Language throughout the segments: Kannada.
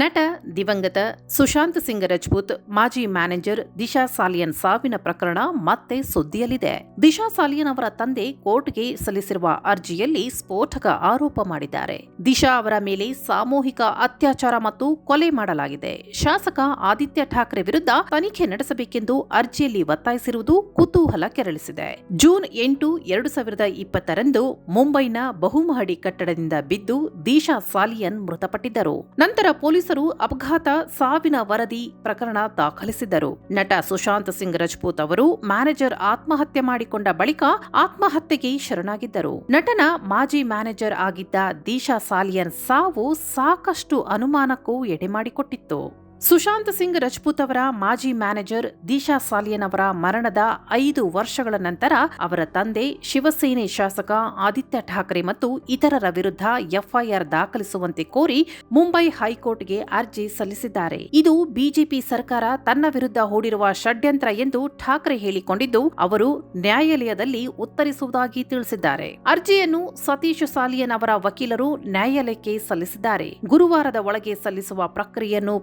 ನಟ ದಿವಂಗತ ಸುಶಾಂತ್ ಸಿಂಗ್ ರಜಪೂತ್, ಮಾಜಿ ಮ್ಯಾನೇಜರ್ ದಿಶಾ ಸಾಲಿಯನ್ ಸಾವಿನ ಪ್ರಕರಣ ಮತ್ತೆ ಸುದ್ದಿಯಲ್ಲಿದೆ. ದಿಶಾ ಸಾಲಿಯನ್ ಅವರ ತಂದೆ ಕೋರ್ಟ್ಗೆ ಸಲ್ಲಿಸಿರುವ ಅರ್ಜಿಯಲ್ಲಿ ಸ್ಫೋಟಕ ಆರೋಪ ಮಾಡಿದ್ದಾರೆ. ದಿಶಾ ಅವರ ಮೇಲೆ ಸಾಮೂಹಿಕ ಅತ್ಯಾಚಾರ ಮತ್ತು ಕೊಲೆ ಮಾಡಲಾಗಿದೆ. ಶಾಸಕ ಆದಿತ್ಯ ಠಾಕ್ರೆ ವಿರುದ್ಧ ತನಿಖೆ ನಡೆಸಬೇಕೆಂದು ಅರ್ಜಿಯಲ್ಲಿ ಒತ್ತಾಯಿಸಿರುವುದು ಕುತೂಹಲ ಕೆರಳಿಸಿದೆ. ಜೂನ್ ಎಂಟು, ಎರಡು ಸಾವಿರದ ಇಪ್ಪತ್ತರಂದು ಮುಂಬೈನ ಬಹುಮಹಡಿ ಕಟ್ಟಡದಿಂದ ಬಿದ್ದು ದಿಶಾ ಸಾಲಿಯನ್ ಮೃತಪಟ್ಟಿದ್ದರು. ನಂತರ ಪೊಲೀಸರು ಅಪಘಾತ ಸಾವಿನ ವರದಿ ಪ್ರಕರಣ ದಾಖಲಿಸಿದ್ದರು. ನಟ ಸುಶಾಂತ್ ಸಿಂಗ್ ರಜಪೂತ್ ಅವರು ಮ್ಯಾನೇಜರ್ ಆತ್ಮಹತ್ಯೆ ಮಾಡಿಕೊಂಡ ಬಳಿಕ ಆತ್ಮಹತ್ಯೆಗೆ ಶರಣಾಗಿದ್ದರು. ನಟನ ಮಾಜಿ ಮ್ಯಾನೇಜರ್ ಆಗಿದ್ದ ದೀಶಾ ಸಾಲಿಯನ್ ಸಾವು ಸಾಕಷ್ಟು ಅನುಮಾನಕ್ಕೂ ಎಡೆಮಾಡಿಕೊಟ್ಟಿತ್ತು. ಸುಶಾಂತ್ ಸಿಂಗ್ ರಜಪೂತ್ ಅವರ ಮಾಜಿ ಮ್ಯಾನೇಜರ್ ದಿಶಾ ಸಾಲಿಯನ್ ಅವರ ಮರಣದ ಐದು ವರ್ಷಗಳ ನಂತರ ಅವರ ತಂದೆ, ಶಿವಸೇನೆ ಶಾಸಕ ಆದಿತ್ಯ ಠಾಕ್ರೆ ಮತ್ತು ಇತರರ ವಿರುದ್ಧ ಎಫ್ಐಆರ್ ದಾಖಲಿಸುವಂತೆ ಕೋರಿ ಮುಂಬೈ ಹೈಕೋರ್ಟ್ಗೆ ಅರ್ಜಿ ಸಲ್ಲಿಸಿದ್ದಾರೆ. ಇದು ಬಿಜೆಪಿ ಸರ್ಕಾರ ತನ್ನ ವಿರುದ್ಧ ಹೂಡಿರುವ ಷಡ್ಯಂತ್ರ ಎಂದು ಠಾಕ್ರೆ ಹೇಳಿಕೊಂಡಿದ್ದು, ಅವರು ನ್ಯಾಯಾಲಯದಲ್ಲಿ ಉತ್ತರಿಸುವುದಾಗಿ ತಿಳಿಸಿದ್ದಾರೆ. ಅರ್ಜಿಯನ್ನು ಸತೀಶ್ ಸಾಲಿಯನ್ ಅವರ ವಕೀಲರು ನ್ಯಾಯಾಲಯಕ್ಕೆ ಸಲ್ಲಿಸಿದ್ದಾರೆ. ಗುರುವಾರದ ಒಳಗೆ ಸಲ್ಲಿಸುವ ಪ್ರಕ್ರಿಯೆಯನ್ನು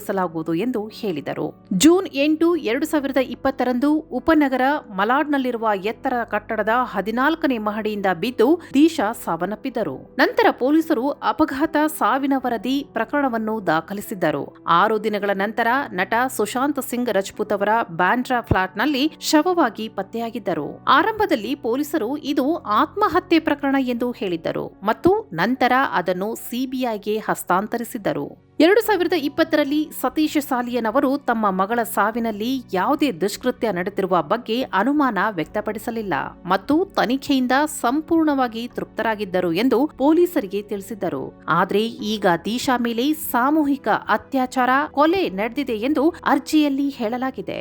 ಪೂರ್ಣಗೊಳಿಸಲಾಗುವುದು ಎಂದು ಹೇಳಿದರು. ಜೂನ್ ಎಂಟು, ಎರಡು ಸಾವಿರದ ಇಪ್ಪತ್ತರಂದು ಉಪನಗರ ಮಲಾಡ್ನಲ್ಲಿರುವ ಎತ್ತರ ಕಟ್ಟಡದ ಹದಿನಾಲ್ಕನೇ ಮಹಡಿಯಿಂದ ಬಿದ್ದು ದೀಶಾ ಸಾವನ್ನಪ್ಪಿದ್ದರು. ನಂತರ ಪೊಲೀಸರು ಅಪಘಾತ ಸಾವಿನ ವರದಿ ಪ್ರಕರಣವನ್ನು ದಾಖಲಿಸಿದ್ದರು. ಆರು ದಿನಗಳ ನಂತರ ನಟ ಸುಶಾಂತ್ ಸಿಂಗ್ ರಜಪೂತ್ ಅವರ ಬ್ಯಾಂಡ್ರಾ ಫ್ಲಾಟ್ನಲ್ಲಿ ಶವವಾಗಿ ಪತ್ತೆಯಾಗಿದ್ದರು. ಆರಂಭದಲ್ಲಿ ಪೊಲೀಸರು ಇದು ಆತ್ಮಹತ್ಯೆ ಪ್ರಕರಣ ಎಂದು ಹೇಳಿದ್ದರು ಮತ್ತು ನಂತರ ಅದನ್ನು ಸಿಬಿಐಗೆ ಹಸ್ತಾಂತರಿಸಿದ್ದರು. ಎರಡು ಸಾವಿರದ ಇಪ್ಪತ್ತರಲ್ಲಿ ಸತೀಶ್ ಸಾಲಿಯನ್ ಅವರು ತಮ್ಮ ಮಗಳ ಸಾವಿನಲ್ಲಿ ಯಾವುದೇ ದುಷ್ಕೃತ್ಯ ನಡೆದಿರುವ ಬಗ್ಗೆ ಅನುಮಾನ ವ್ಯಕ್ತಪಡಿಸಲಿಲ್ಲ ಮತ್ತು ತನಿಖೆಯಿಂದ ಸಂಪೂರ್ಣವಾಗಿ ತೃಪ್ತರಾಗಿದ್ದರು ಎಂದು ಪೊಲೀಸರಿಗೆ ತಿಳಿಸಿದ್ದರು. ಆದರೆ ಈಗ ದೀಶಾ ಮೇಲೆ ಸಾಮೂಹಿಕ ಅತ್ಯಾಚಾರ ಕೊಲೆ ನಡೆದಿದೆ ಎಂದು ಅರ್ಜಿಯಲ್ಲಿ ಹೇಳಲಾಗಿದೆ.